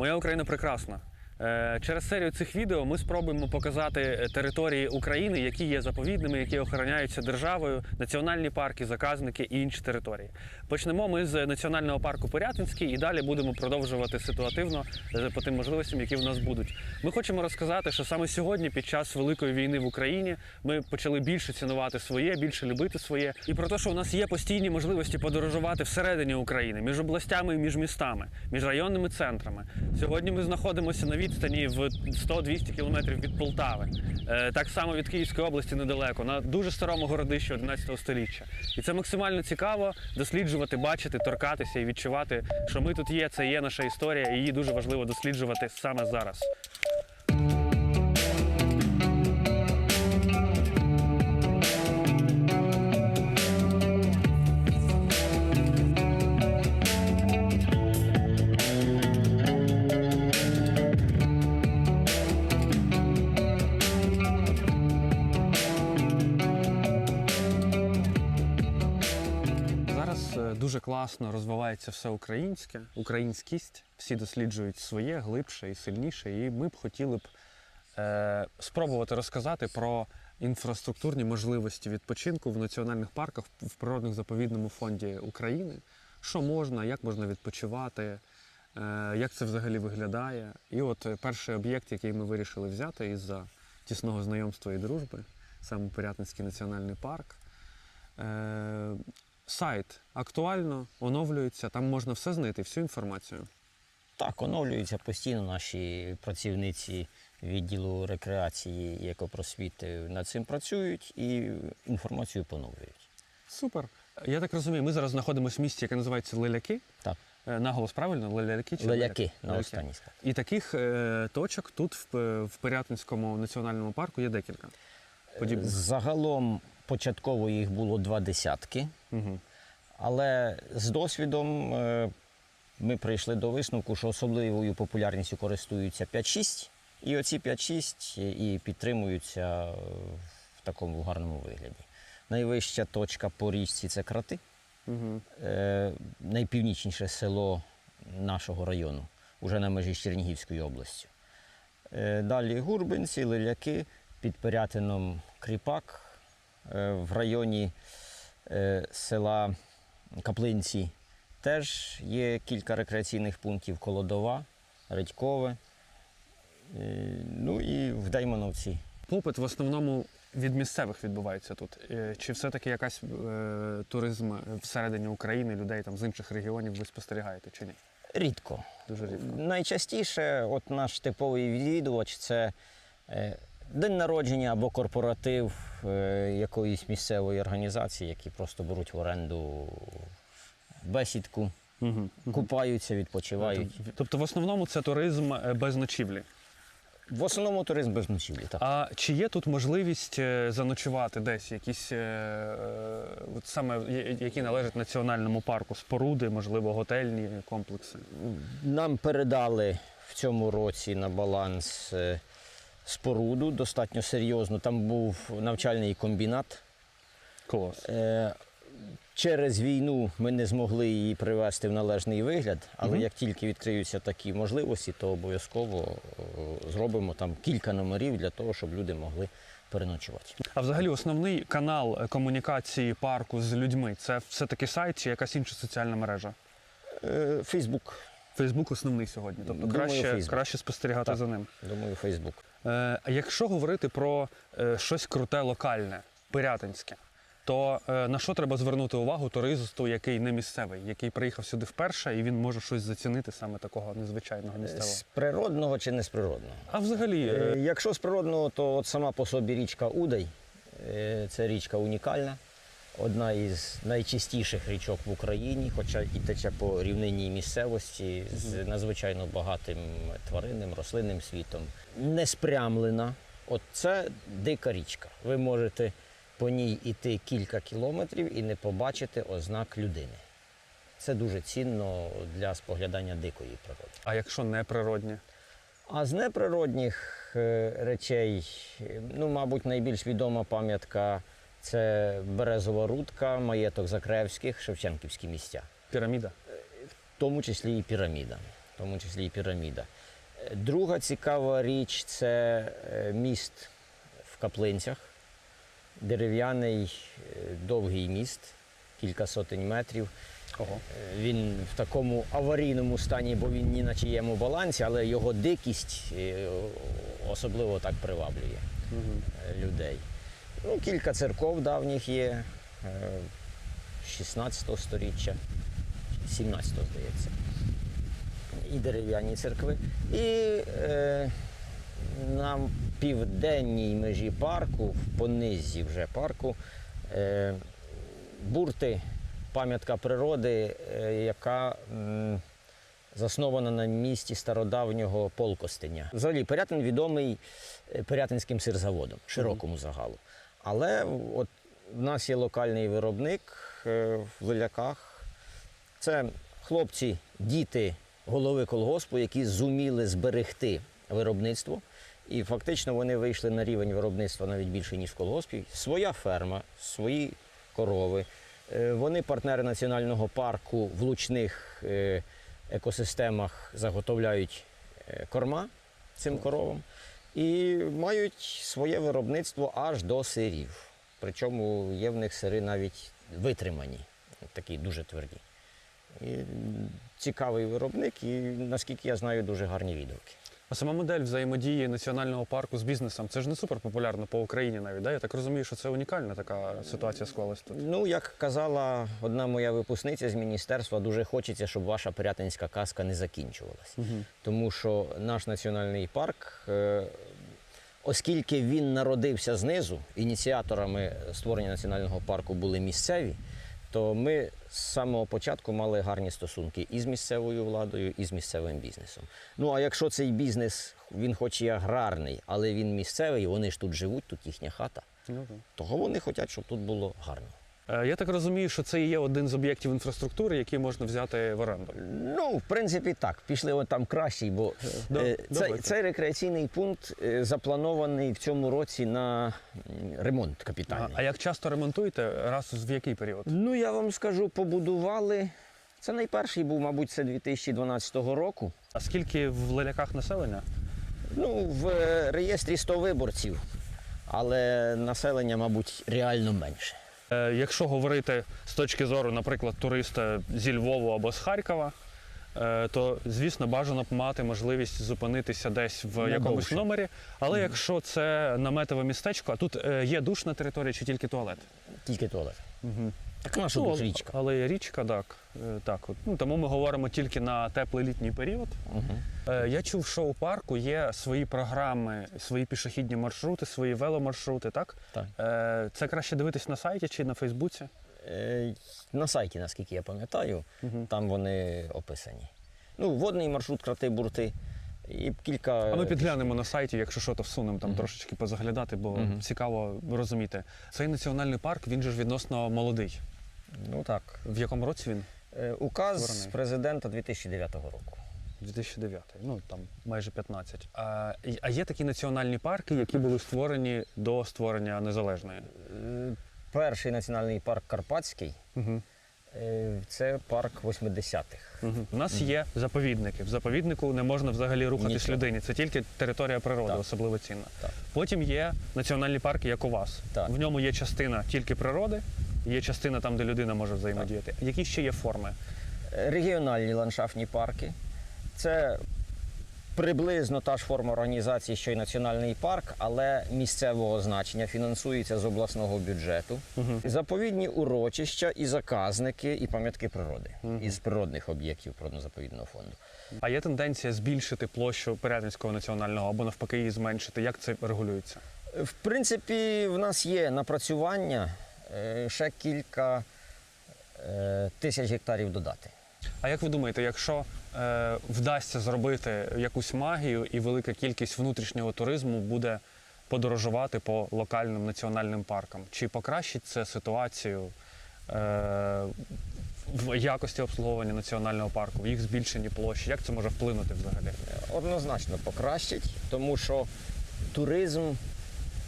Моя Україна прекрасна. Е, Через серію цих відео ми спробуємо показати е, території України, які є заповідними, які охороняються державою, національні парки, заказники і інші території. Почнемо ми з національного парку Порятинський і далі будемо продовжувати ситуативно е, по тим можливостям, які в нас будуть. Ми хочемо розказати, що саме сьогодні, під час великої війни в Україні, ми почали більше цінувати своє, більше любити своє, і про те, що у нас є постійні можливості подорожувати всередині України, між областями і між містами, між районними центрами. Сьогодні ми знаходимося на відстані в 100-200 кілометрів від Полтави, Е, так само від Київської області недалеко, на дуже старому городищі 11 століття. І це максимально цікаво досліджувати, бачити, торкатися і відчувати, що ми тут є, це є наша історія, і її дуже важливо досліджувати саме зараз. Класно розвивається все українське, українськість. Всі досліджують своє глибше і сильніше. І ми б хотіли б е, спробувати розказати про інфраструктурні можливості відпочинку в національних парках в природних заповідному фонді України. Що можна, як можна відпочивати, е, як це взагалі виглядає. І от е, перший об'єкт, який ми вирішили взяти із-за тісного знайомства і дружби, саме Порятинський національний парк. Е, сайт актуально оновлюється, там можна все знайти, всю інформацію. Так, оновлюються постійно наші працівниці відділу рекреації і екопросвіти над цим працюють і інформацію поновлюють. Супер. Я так розумію, ми зараз знаходимося в місті, яке називається Леляки. Так, Е, Наголос правильно? Леляки чи леляки на останній. І таких е, точок тут, в, в Порятинському національному парку, є декілька. Подібних. Загалом початково їх було два десятки, Угу. Але з досвідом е, ми прийшли до висновку, що особливою популярністю користуються 5-6, і оці 5-6 і підтримуються е, в такому гарному вигляді. Найвища точка по річці це крати. Угу. е, найпівнічніше село нашого району, уже на межі з Чернігівською областю. Е, далі Гурбинці, Лиляки, під Пирятином Кріпак, е, в районі е, села Каплинці теж є кілька рекреаційних пунктів Колодова, Редькове. Е, ну і в Даймоновці Попит в основному від місцевих відбувається тут. Е, Чи все-таки якась е, туризм всередині України, людей там з інших регіонів ви спостерігаєте чи ні? рідко. Дуже рідко. Найчастіше, от наш типовий відвідувач це е, день народження або корпоратив е, якоїсь місцевої організації, які просто беруть в оренду бесідку, Угу. купаються, відпочивають. Тобто, в основному це туризм е, без ночівлі. В основному туризм без ночівлі. Так. А чи є тут можливість е, заночувати десь якісь е, от саме які належать національному парку, споруди, можливо, готельні комплекси? Нам передали в цьому році на баланс споруду достатньо серйозну. Там був навчальний комбінат. Клас. Е, Через війну ми не змогли її привести в належний вигляд, але Мгм. як тільки відкриються такі можливості, то обов'язково е, зробимо там кілька номерів для того, щоб люди могли переночувати. А взагалі основний канал комунікації парку з людьми це все-таки сайт чи якась інша соціальна мережа? Фейсбук, Фейсбук основний сьогодні. Тобто Думаю, краще, краще спостерігати Так. за ним. думаю, Фейсбук. Е, а якщо говорити про е, щось круте локальне, пирятинське, то е, на що треба звернути увагу туристу, який не місцевий, який приїхав сюди вперше, і він може щось зацінити саме такого незвичайного місцевого? З природного чи не з природного? А взагалі, Е, е, Якщо з природного, то от сама по собі річка Удай, е, це річка унікальна, одна із найчистіших річок в Україні, хоча і тече по рівнині місцевості з надзвичайно багатим тваринним, рослинним світом. Не спрямлена. От це дика річка. Ви можете по ній іти кілька кілометрів і не побачити ознак людини. Це дуже цінно для споглядання дикої природи. а якщо не природні? А з неприродних е, речей, ну, мабуть, найбільш відома пам'ятка це Березова рудка, маєток Закревських, Шевченківські місця, Піраміда? в тому числі і піраміда. тому числі і піраміда. Е, Друга цікава річ це е, міст в Каплинцях, дерев'яний е, довгий міст, кілька сотень метрів. Ого. Е, Він в такому аварійному стані, бо він ні на чиєму балансі, але його дикість е, особливо так приваблює е, людей. Ну, кілька церков давніх є, е, 16 століття, 17 здається. І дерев'яні церкви. І е, на південній межі парку, в понизі вже парку, е, бурти, пам'ятка природи, е, яка м, заснована на місті стародавнього полкостеня. Взагалі, Пирятин відомий е, Пирятинським сирзаводом, широкому загалу. Але от в нас є локальний виробник е, в Лиляках. Це хлопці, діти голови колгоспу, які зуміли зберегти виробництво. І фактично вони вийшли на рівень виробництва навіть більше, ніж в колгоспі. Своя ферма, свої корови. Е, Вони партнери національного парку в лучних е, екосистемах заготовляють корма цим коровам і мають своє виробництво аж до сирів. Причому є в них сири навіть витримані, такі дуже тверді. І цікавий виробник, і наскільки я знаю, дуже гарні відгуки. А сама модель взаємодії національного парку з бізнесом це ж не супер популярно по Україні навіть. Да? Я так розумію, що це унікальна така ситуація склалась тут. Ну, як казала одна моя випускниця з міністерства, дуже хочеться, щоб ваша пирятинська казка не закінчувалась. Тому що наш національний парк, е, оскільки він народився знизу, ініціаторами створення національного парку були місцеві, то ми з самого початку мали гарні стосунки і з місцевою владою, і з місцевим бізнесом. Ну а якщо цей бізнес, він хоч і аграрний, але він місцевий, вони ж тут живуть, тут їхня хата, Ну, того вони хочуть, щоб тут було гарно. Е, Я так розумію, що це є один з об'єктів інфраструктури, який можна взяти в оренду. Ну, в принципі, так. Пішли от там кращий, бо Да, е, цей, цей рекреаційний пункт е, запланований в цьому році на ремонт А, капітальний. а як часто ремонтуєте? Раз в який період? Ну, я вам скажу, побудували. Це найперший був, мабуть, це 2012 року. А скільки в леляках населення? Ну, в е, реєстрі 100 виборців, але населення, мабуть, реально менше. Е, Якщо говорити з точки зору, наприклад, туриста зі Львова або з Харкова, е, то звісно бажано б мати можливість зупинитися десь в Не якомусь номері. Але якщо це наметове містечко, а тут е, є душ на території чи тільки туалет? Тільки туалет. Угу. Так наша Ну, ж річка. Але є річка, так. Е, так от. Ну, тому ми говоримо тільки на теплий літній період. Угу. Е, Я чув, що у парку є свої програми, свої пішохідні маршрути, свої веломаршрути, так? Так. Е, Це краще дивитись на сайті чи на Фейсбуці? Е, На сайті, наскільки я пам'ятаю, Мгм. там вони описані. Ну, водний маршрут, крати бурти і кілька. А ми підглянемо на сайті, якщо що, то всунемо там трошечки позаглядати, бо Мгм. цікаво розуміти. Цей національний парк він же ж відносно молодий. Ну так. В якому році він? Е, Указ Створений. президента 2009 року. 2009, ну там майже 15. А, а є такі національні парки, які були створені до створення незалежної. Е, Перший національний парк Карпатський Угу. Е, це парк 80-х. Угу. У нас є заповідники. В заповіднику не можна взагалі рухатись Нічого. людині. Це тільки територія природи, Так. особливо цінна. Так. Потім є національні парки, як у вас. Так. В ньому є частина тільки природи, є частина там, де людина може взаємодіяти. Які ще є форми? Регіональні ландшафтні парки. Це приблизно та ж форма організації, що й національний парк, але місцевого значення фінансується з обласного бюджету. Угу. Заповідні урочища і заказники, і пам'ятки природи із природних об'єктів природно-заповідного фонду. А є тенденція збільшити площу Пирятинського національного або навпаки її зменшити. Як це регулюється? В принципі, в нас є напрацювання е, ще кілька е, тисяч гектарів додати. А як ви думаєте, якщо е, вдасться зробити якусь магію і велика кількість внутрішнього туризму буде подорожувати по локальним національним паркам, чи покращить це ситуацію е, в якості обслуговування національного парку, в їх збільшенні площі? Як це може вплинути взагалі? Однозначно покращить, тому що туризм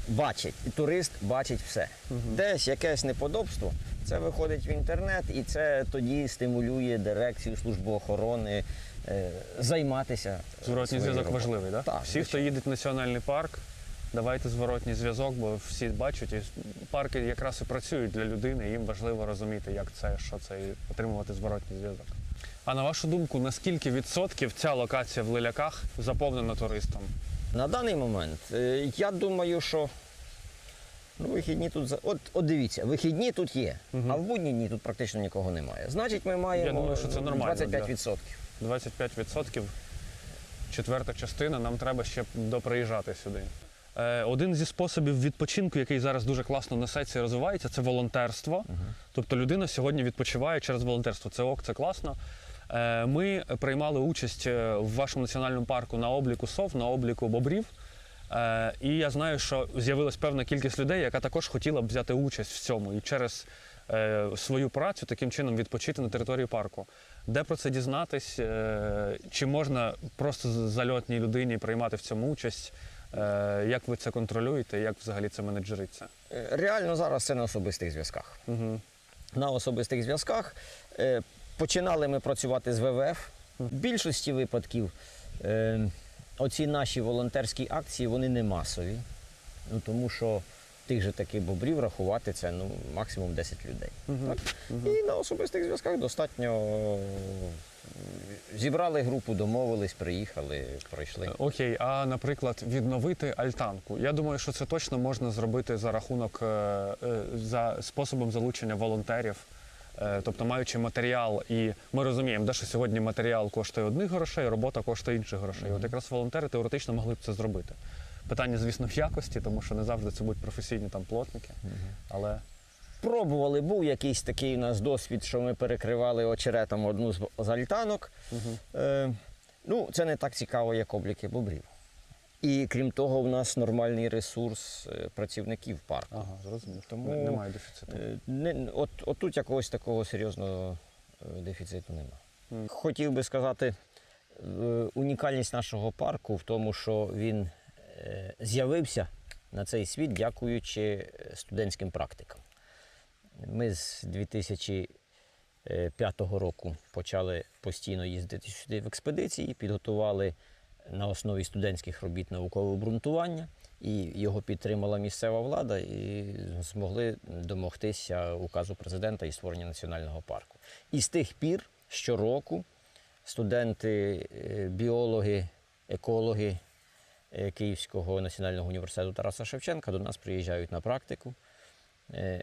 бачить, і турист бачить все. Десь якесь неподобство, Це виходить в інтернет, і це тоді стимулює дирекцію службу охорони е, займатися. Зворотній зв'язок важливий, да? Так, Всі, хто їде в національний парк, давайте зворотній зв'язок, бо всі бачать, і парки якраз і працюють для людини, їм важливо розуміти, як це, що це, і отримувати зворотній зв'язок. А на вашу думку, наскільки відсотків ця локація в Лиляках заповнена туристом? На даний момент е, я думаю, що ну, вихідні тут за- от, от дивіться, вихідні тут є, а в будні дні тут практично нікого немає. Значить, ми маємо Я думаю, що це нормально, 25%. 25%, четверта частина, нам треба ще доприїжджати сюди. Е, Один зі способів відпочинку, який зараз дуже класно несеться і розвивається, це волонтерство. Тобто людина сьогодні відпочиває через волонтерство. Це ок, це класно. Е, Ми приймали участь е, в вашому національному парку на обліку сов, на обліку бобрів. Е, І я знаю, що з'явилась певна кількість людей, яка також хотіла б взяти участь в цьому і через е, свою працю таким чином відпочити на території парку. Де про це дізнатись? Е, Чи можна просто зальотній людині приймати в цьому участь? Е, Як ви це контролюєте? Як взагалі це менеджериться? Е, Реально зараз це на особистих зв'язках. Угу. На особистих зв'язках е, починали ми працювати з ВВФ. В більшості випадків е, оці наші волонтерські акції вони не масові. Ну, тому що тих же таких бобрів рахувати це ну, максимум 10 людей. Так? І на особистих зв'язках достатньо е, зібрали групу, домовились, приїхали, пройшли. Окей, а наприклад, відновити альтанку. Я думаю, що це точно можна зробити за рахунок е, е, за способом залучення волонтерів. Е, Тобто, маючи матеріал, і ми розуміємо, де що сьогодні матеріал коштує одних грошей, робота коштує інших грошей. От якраз волонтери теоретично могли б це зробити. Питання, звісно, в якості, тому що не завжди це будуть професійні там плотники. Але Пробували, був якийсь такий у нас досвід, що ми перекривали очеретом одну з альтанок. Е, ну, це не так цікаво, як обліки бобрів. І крім того, в нас нормальний ресурс е, працівників парку. ага, зрозумів. Тому, немає дефіциту. Е, Не, от, от тут якогось такого серйозного е, дефіциту нема. Мгм. Хотів би сказати, унікальність нашого парку в тому, що він з'явився на цей світ, дякуючи студентським практикам. Ми з 2005 року почали постійно їздити сюди в експедиції, підготували на основі студентських робіт наукове обґрунтування, і його підтримала місцева влада, і змогли домогтися указу президента і створення національного парку. І з тих пір щороку студенти, е, біологи, екологи е, Київського національного університету Тараса Шевченка до нас приїжджають на практику. Е,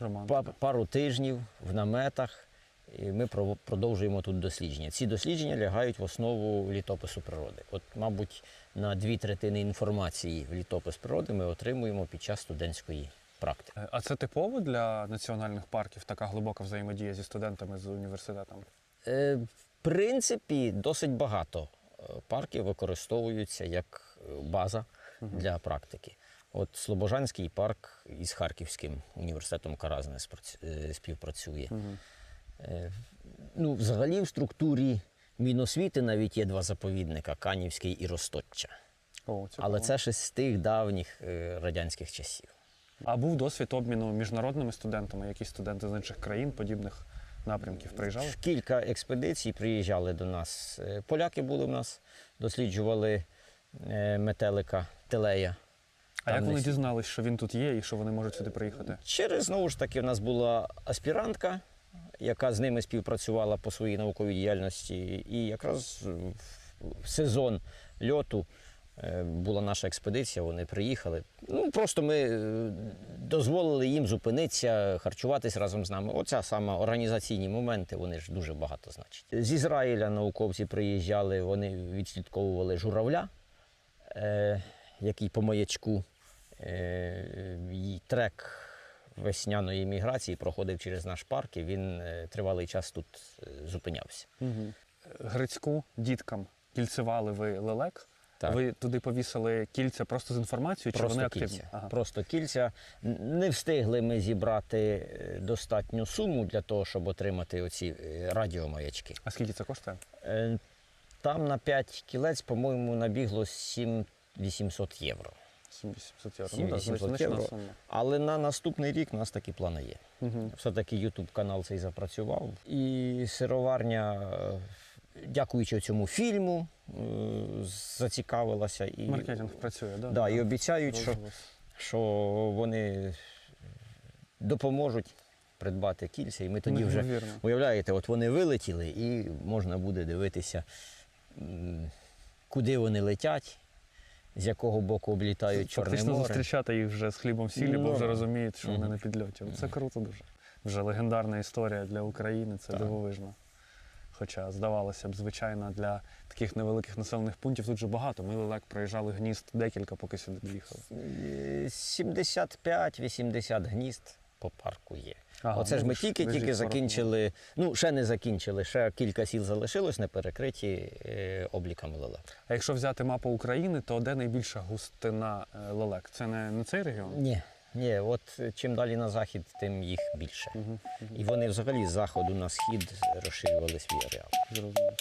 Роман. Пару тижнів в наметах. І ми продовжуємо тут дослідження. Ці дослідження лягають в основу літопису природи. От, мабуть, на дві третини інформації в літопис природи ми отримуємо під час студентської практики. Е, А це типово для національних парків така глибока взаємодія зі студентами з університетом? Е, в принципі, досить багато е, парків використовуються як е, база для практики. От Слобожанський парк із Харківським університетом Каразне співпрацює. Е, Ну, взагалі в структурі Міносвіти навіть є два заповідника Канівський і Росточча. О, Але це ще з тих давніх е, радянських часів. А був досвід обміну міжнародними студентами, якісь студенти з інших країн, подібних напрямків приїжджали? Кілька експедицій приїжджали до нас. Е, Поляки були в нас, досліджували е, метелика Телея. А як вони десь- дізнались, що він тут є і що вони можуть сюди приїхати? Через знову ж таки, в нас була аспірантка, яка з ними співпрацювала по своїй науковій діяльності. І якраз в сезон льоту е, була наша експедиція, вони приїхали. Ну, просто ми е, дозволили їм зупинитися, харчуватись разом з нами. Оця саме організаційні моменти, вони ж дуже багато значать. З Ізраїля науковці приїжджали, вони відслідковували журавля, е, який по маячку трек весняної міграції проходив через наш парк, і він е, тривалий час тут е, зупинявся. Угу. Грицьку діткам кільцевали ви лелек. Так. Ви туди повісили кільця просто з інформацією, чи вони активні? кільця. Ага. Просто кільця. Не встигли ми зібрати е, достатню суму для того, щоб отримати оці радіомаячки. А скільки це коштує? Там на 5 кілець, по-моєму, набігло 7 800 євро. 700 євро. Ну, да, 700 значна євро. сума. Але на наступний рік у нас такі плани є. Мгм. Все-таки YouTube канал цей запрацював. І сироварня, е, дякуючи цьому фільму, е, зацікавилася і, Маркетинг працює, да? да, і обіцяють, що, що вони допоможуть придбати кільця. І ми тоді вже уявляєте, от вони вилетіли, і можна буде дивитися, куди вони летять, з якого боку облітають Чорне Фактично море. зустрічати їх вже з хлібом сілі, бо Ну, вже розуміють, що вони на підльоті. Це круто дуже. Вже легендарна історія для України, це Так. дивовижно. Хоча, здавалося б, звичайно, для таких невеликих населених пунктів тут же багато. Ми лелек проїжджали гнізд декілька, поки сюди доїхали. Е, 75-80 гнізд по парку є. Ага, Оце ж ну, ми ж- тільки-тільки закінчили, ну ще не закінчили, ще кілька сіл залишилось не перекриті е, обліками лелек. А якщо взяти мапу України, то де найбільша густина е, лелек? Це не, не цей регіон? Ні, ні, от е, чим далі на захід, тим їх більше. Угу, І вони взагалі з заходу на схід розширювали свій ареал. зрозумів.